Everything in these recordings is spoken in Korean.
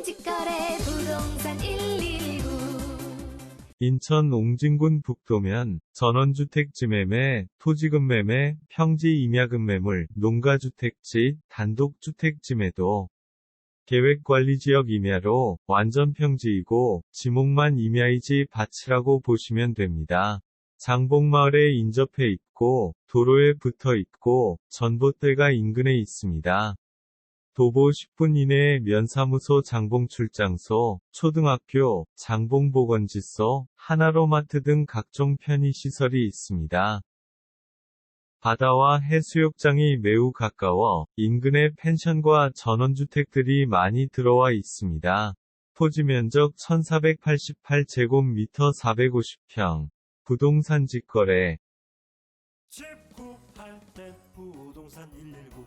부동산 직거래 부동산 119 인천 옹진군 북도면 전원주택 지 매매, 토지금 매매, 평지 임야금 매물, 농가주택지, 단독주택 지 매도. 계획관리지역 임야로 완전 평지이고 지목만 임야이지 밭이라고 보시면 됩니다. 장봉마을에 인접해 있고 도로에 붙어 있고 전봇대가 인근에 있습니다. 도보 10분 이내에 면사무소 장봉 출장소, 초등학교, 장봉 보건지소, 하나로마트 등 각종 편의시설이 있습니다. 바다와 해수욕장이 매우 가까워 인근에 펜션과 전원주택들이 많이 들어와 있습니다. 토지 면적 1488제곱미터 450평. 부동산 직거래. 부동산 119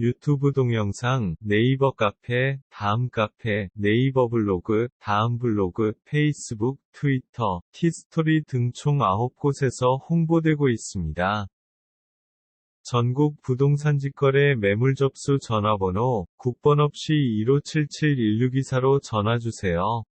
유튜브 동영상, 네이버 카페, 다음 카페, 네이버 블로그, 다음 블로그, 페이스북, 트위터, 티스토리 등 총 9곳에서 홍보되고 있습니다. 전국 부동산 직거래 매물 접수 전화번호 9번 없이 1577-1624로 전화주세요.